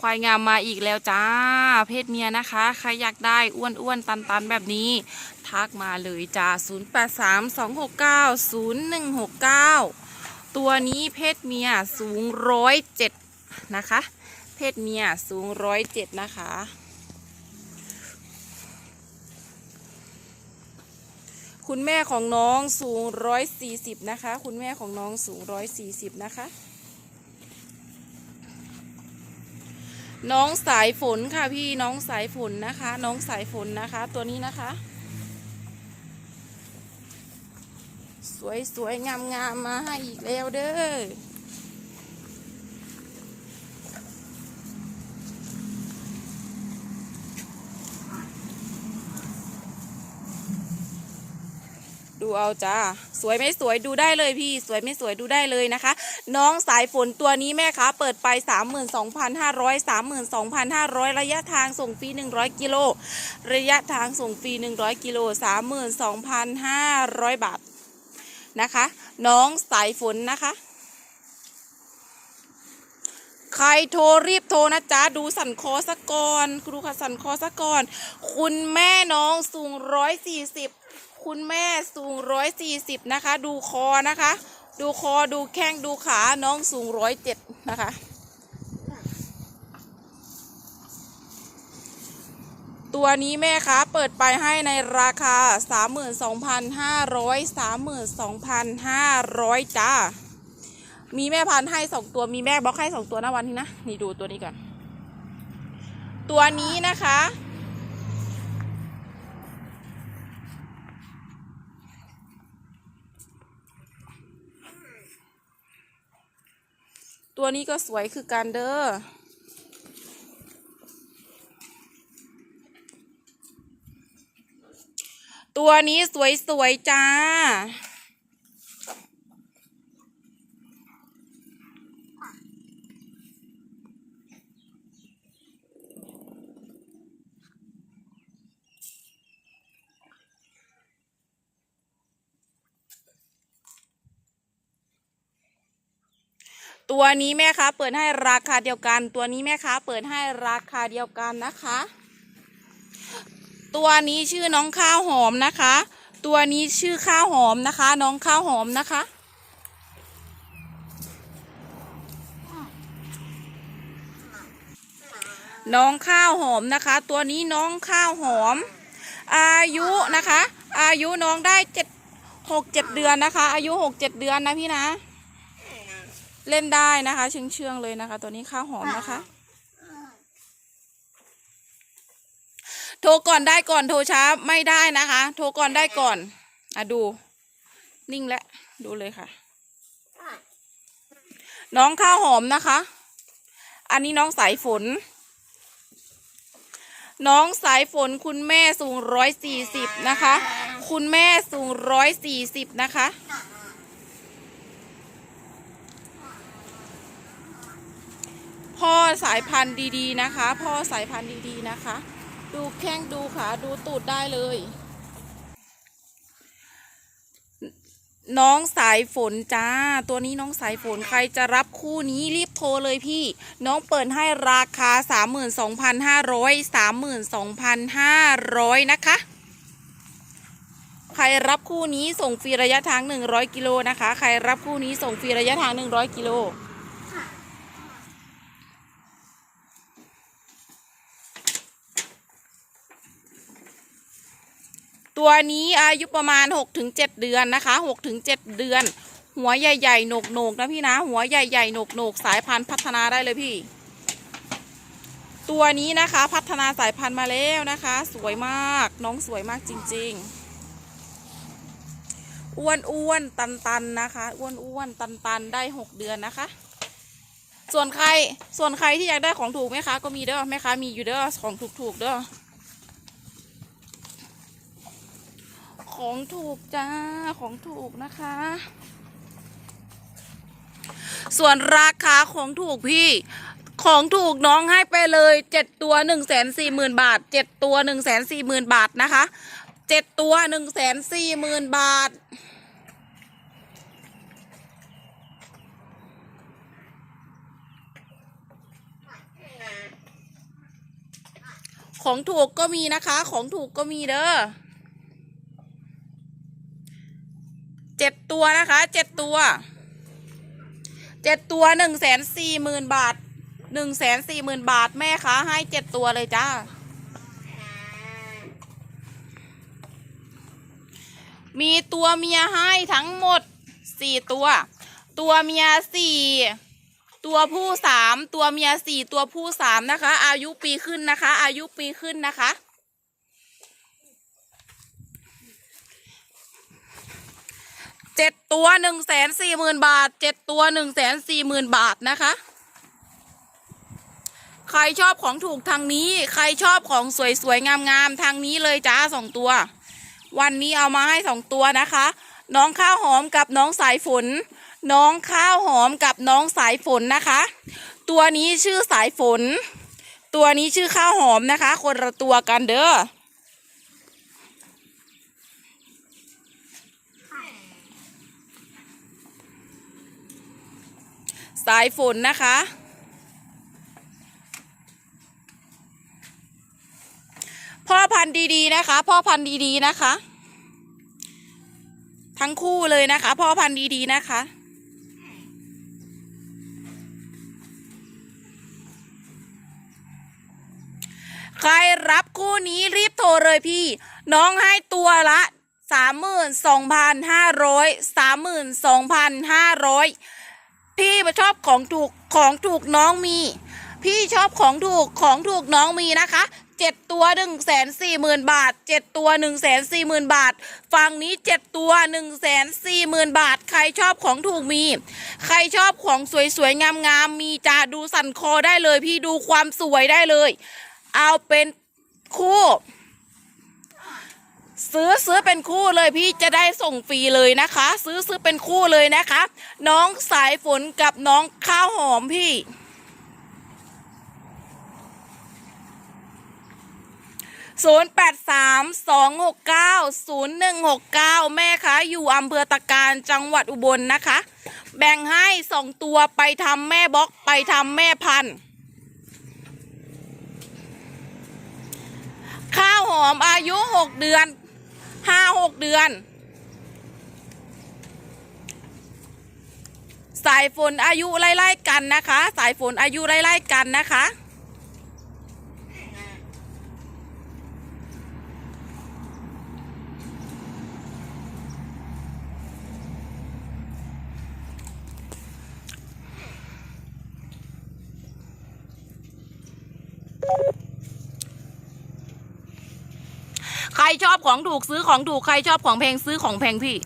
ควายงามมาอีกแล้วจ้า เพศเมียนะคะ ใครอยากได้อ้วนอ้วนตันตันๆ แบบนี้ ทักมาเลยจ้า 0832690169 ตัวนี้เพศเมียสูงร้อยเจ็ดนะคะ เพศเมียสูงร้อยเจ็ดนะคะคุณแม่ของน้องสูงร้อยสี่สิบนะคะ คุณแม่ของน้องสูงร้อยสี่สิบนะคะ น้องสายฝนค่ะพี่น้องสายฝนนะคะ น้องสายฝนนะคะ ตัวนี้นะคะ สวยสวยงามงามมาให้อีกแล้วเด้อ ดูเอาจ้าสวยไม่สวยดูได้เลยพี่ สวยไม่สวยดูได้เลยนะคะ น้องสายฝนตัวนี้แม่คะเปิดไป 32,500 32,500 ระยะทางส่งฟรี100 กิโล ระยะทางส่งฟรี100 กิโล 32,500 บาทนะคะ น้องสายฝนนะคะใครโทรรีบโทรนะจ๊ะ ดูสันคอสะก่อนดูค่ะสันคอสะก่อน คุณแม่น้องสูงร้อยสี่สิบ คุณแม่สูงร้อยสี่สิบนะคะ ดูคอนะคะ ดูคอดูแข้งดูขาน้องสูงร้อยเจ็ดนะคะตัวนี้แม่คะเปิดไปให้ในราคา 32,500 32,500 จ้า มีแม่พันธุ์ให้สองตัว มีแม่บล็อกให้สองตัวนะวันนี้นะ นี่ดูตัวนี้ก่อน ตัวนี้นะคะ ตัวนี้ก็สวยคือการเด้อตัวนี้สวยๆจ้า ตัวนี้แม่ค้าเปิดให้ราคาเดียวกัน ตัวนี้แม่ค้าเปิดให้ราคาเดียวกันนะคะ ตัวนี้ชื่อน้องข้าวหอมนะคะ ตัวนี้ชื่อข้าวหอมนะคะ น้องข้าวหอมนะคะ น้องข้าวหอมนะคะ ตัวนี้น้องข้าวหอม อายุนะคะ อายุน้องได้เจ็ดหกเจ็ดเดือนนะคะ อายุหกเจ็ดเดือนนะพี่นะ เล่นได้นะคะเชื่องเชื่องๆเลยนะคะ ตัวนี้ข้าวหอมนะคะ โทรก่อนได้ก่อนโทรช้าไม่ได้นะคะ โทรก่อนได้ก่อนอะดู นิ่งแล้วดูเลยค่ะ น้องข้าวหอมนะคะ อันนี้น้องสายฝน น้องสายฝนคุณแม่สูงร้อยสี่สิบนะคะ คุณแม่สูงร้อยสี่สิบนะคะ พ่อสายพันธุ์ดีๆนะคะ พ่อสายพันธุ์ดีๆนะคะ ดูแข้งดูขาดูตูดได้เลย น้องสายฝนจ้า ตัวนี้น้องสายฝนใครจะรับคู่นี้รีบโทรเลยพี่ น้องเปิดให้ราคา 32,500 32,500 นะคะใครรับคู่นี้ส่งฟรีระยะทาง 100 กิโลนะคะ ใครรับคู่นี้ส่งฟรีระยะทาง 100 กิโล ตัวนี้อายุประมาณ 6-7 เดือนนะคะ 6-7 เดือน หัวใหญ่ๆหนกๆนะพี่นะ หัวใหญ่ๆหนกๆสายพันธุ์พัฒนาได้เลยพี่ ตัวนี้นะคะพัฒนาสายพันธุ์มาแล้วนะคะ สวยมากน้องสวยมากจริง ๆอ้วนอ้วนตันตันนะคะอ้วนอ้วนตันตันๆได้6เดือนนะคะ ส่วนใครส่วนใครที่อยากได้ของถูกไหมคะก็มีเด้อแม่ค้ามีอยู่เด้อของถูกๆเด้อ ของถูกจ้าของถูกนะคะ ส่วนราคาของถูกพี่ ของถูกน้องให้ไปเลยเจ็ดตัวหนึ่งแสนสี่หมื่นบาทเจ็ดตัวหนึ่งแสนสี่หมื่นบาทนะคะเจ็ดตัวหนึ่งแสนสี่หมื่นบาทของถูกก็มีนะคะ ของถูกก็มีเด้อเจ็ดตัวนะคะเจ็ดตัวเจ็ดตัวหนึ่งแสนสี่หมื่นบาทหนึ่งแสนสี่หมื่นบาทแม่คะให้เจ็ดตัวเลยจ้า มีตัวเมียให้ทั้งหมดสี่ตัว ตัวเมียสี่ตัวผู้สามตัวเมียสี่ตัวผู้สามนะคะ อายุปีขึ้นนะคะ อายุปีขึ้นนะคะ เจ็ดตัวหนึ่งแสนสี่หมื่นบาทเจ็ดตัวหนึ่งแสนสี่หมื่นบาทนะคะ ใครชอบของถูกทางนี้ ใครชอบของสวยๆงามๆทางนี้เลยจ้าสองตัว วันนี้เอามาให้สองตัวนะคะ น้องข้าวหอมกับน้องสายฝน น้องข้าวหอมกับน้องสายฝนนะคะ ตัวนี้ชื่อสายฝน ตัวนี้ชื่อข้าวหอมนะคะ คนละตัวกันเด้อ สายฝนนะคะ พ่อพันธุ์ดีๆนะคะ พ่อพันธุ์ดีๆนะคะ ทั้งคู่เลยนะคะ พ่อพันธุ์ดีๆนะคะใครรับคู่นี้รีบโทรเลยพี่ น้องให้ตัวละสามหมื่นสองพันห้าร้อยสามหมื่นสองพันห้าร้อย พี่ชอบของถูกของถูกน้องมี พี่ชอบของถูกของถูกน้องมีนะคะเจ็ดตัวหนึ่งแสนสี่หมื่นบาทเจ็ดตัวหนึ่งแสนสี่หมื่นบาท ฝั่งนี้เจ็ดตัวหนึ่งแสนสี่หมื่นบาท ใครชอบของถูกมี ใครชอบของสวยๆงามๆมีจ้าดูสั่นคอได้เลย พี่ดูความสวยได้เลย เอาเป็นคู่ ซื้อซื้อเป็นคู่เลยพี่จะได้ส่งฟรีเลยนะคะ ซื้อซื้อเป็นคู่เลยนะคะ น้องสายฝนกับน้องข้าวหอมพี่ศูนย์แปดสามสองหกเก้าศูนย์หนึ่งหกเก้าแม่คะอยู่อำเภอตะการจังหวัดอุบลนะคะ แบ่งให้สองตัวไปทำแม่บล็อกไปทำแม่พันธุ์ข้าวหอมอายุหกเดือน ห้าหกเดือน สายฝนอายุไล่ๆกันนะคะ สายฝนอายุไล่ๆกันนะคะ ใคร ชอบของถูกซื้อของถูกใครชอบของแพงซื้อของแพงพี่